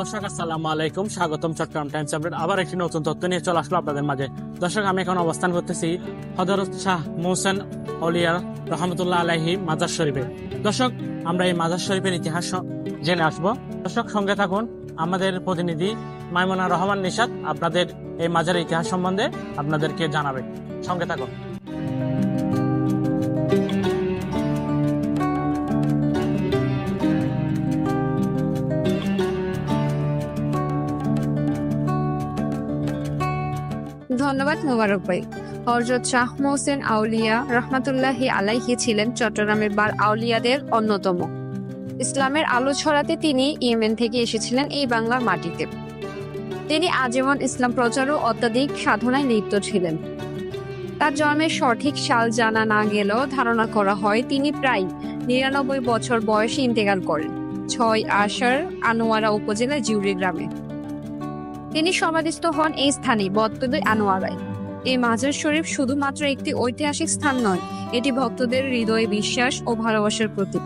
দর্শক, আসসালামু আলাইকুম। স্বাগতম চট্টগ্রাম টাইমস আপডেট। আবার একটি নতুন তথ্য নিয়ে চলে আসলো আপনাদের মাঝে। দর্শক, আমি এখন অবস্থান করতেছি হজরত শাহ মোহসেন অলিয়ার রহমতুল্লাহ আলাহি মাজার শরীফে। দর্শক, আমরা এই মাজার শরীফের ইতিহাস জেনে আসব। দর্শক, সঙ্গে থাকুন আমাদের প্রতিনিধি মাইমুনা রহমান নিশাদ আপনাদের এই মাজারের ইতিহাস সম্বন্ধে আপনাদেরকে জানাবে। সঙ্গে থাকুন। ধন্যবাদ মোবারক ভাই হজরত শাহ মোহসেন আউলিয়া রহমাতুল্লাহি আলাইহি ছিলেন চট্টগ্রামের বার আউলিয়াদের অন্যতম। ইসলামের আলো ছড়াতে তিনি ইয়েমেন থেকে এসেছিলেন এই বাংলার মাটিতে। তিনি আজীবন ইসলাম প্রচার ও অত্যাধিক সাধনায় লিপ্ত ছিলেন। তার জন্মের সঠিক সাল জানা না গেলেও ধারণা করা হয় তিনি প্রায় নিরানব্বই বছর বয়সে ইন্তেকাল করেন। ছয় আষাঢ় আনোয়ারা উপজেলার জিউরি গ্রামে। তিনি সমাধিস্থ হন এই স্থানে বত্তদের আনোয়ারায়। এই মাজার শরীফ শুধুমাত্র একটি ঐতিহাসিক স্থান নয়, এটি ভক্তদের হৃদয়ে বিশ্বাস ও ভালোবাসার প্রতীক।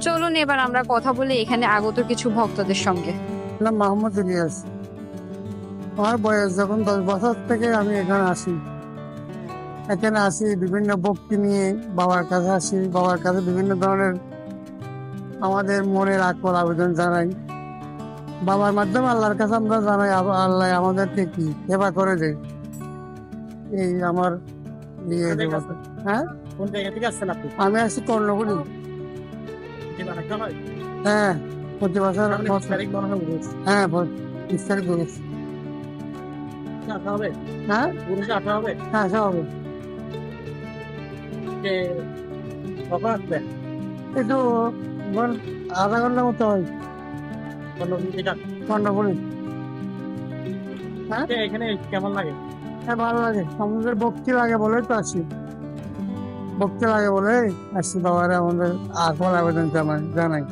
চলুন এবার আমরা কথা বলি এখানে আগত কিছু ভক্তদের সঙ্গে। নাম মোহাম্মদ ইলিয়াস। আমার বয়স যখন দশ বছর থেকে আমি এখানে আসি। এখানে আসি, বিভিন্ন ভক্তি নিয়ে বাবার কাছে আসি। বাবার কাছে বিভিন্ন ধরনের আমাদের মনের আকল আবেদন জানাই। বাবার মাধ্যমে আল্লাহর কাছে আমরা জানাই আল্লাহ আমাদেরকে কি সেবা করে দেয়। এই আমার ইয়ে হ্যাঁ? কোন জায়গা থেকে আসছেন আপনি? আমি আসি কর্ণগুড়ি। হ্যাঁ? প্রতি বছর হ্যাঁ বিস্তারিত করেছি হ্যাঁ? হ্যাঁ সব হবে। যে কখন আসবে একটু বল আধা ঘণ্টা মতো হয়। কর্ণপুরি যে এখানে কেমন লাগে? হ্যাঁ ভালো লাগে। আমাদের ভক্তি লাগে বলেই তো আসি। ভক্তি লাগে বলে বাবারে আমাদের আকল আবেদন জানাই জানাই।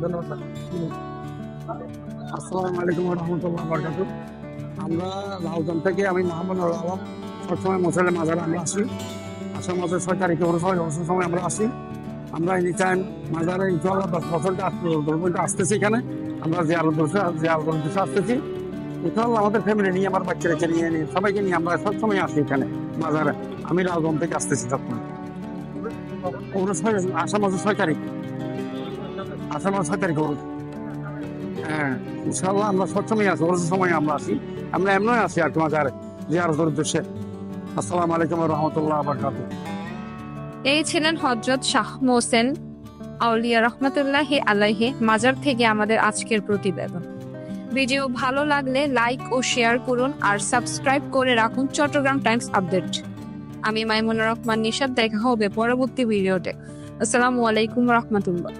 ধন্যবাদ আসসালামু আলাইকুম রহমতুল্লাহ বরকাতু। আমরা লাউজান থেকে আমি মোহাম্মদ আলম সবসময় মশালে মাজারে আমরা আসি। আসার মাসের ছয় তারিখে সময় আমরা আসি। আমরা এনি টাইম মাজারে ইনশাল্লাহ দশ বছরটা আসতে পর্যন্ত আসতেছি এখানে। আমরা জিয়ারত বসে জিয়ারত বসে আসতেছি। ইনশাল্লাহ আমাদের ফ্যামিলি নিয়ে, আমার বাচ্চাদেরকে নিয়ে নিয়ে, সবাইকে নিয়ে আমরা সবসময় আসি এখানে, মাজারে। আমি লাউজান থেকে আসতেছি তখন। আসার মাসের ছয় তারিখ। আসার মাসের ছয় তারিখ ওর হ্যাঁ ইনশাল্লাহ আমরা সবসময় আসি ওর সময় আমরা আসি। আমরা এমনই আসি আর কি তোমার জিয়ারতের উদ্দেশ্যে। আসসালামু আলাইকুম রহমতুল্লাহ বরকাতুহ। এই ছিলেন হজরত শাহ মোসেন আউলিয়া রহমতুল্লাহি আলাইহি মাজার থেকে আমাদের আজকের প্রতিবেদন। ভিডিও ভালো লাগলে লাইক ও শেয়ার করুন আর সাবস্ক্রাইব করে রাখুন চট্টগ্রাম টাইমস আপডেট। আমি মাইমুনা রহমান নিশাদ দেখা হবে পরবর্তী ভিডিওতে। আসসালামু আলাইকুম রহমতুল্লাহ।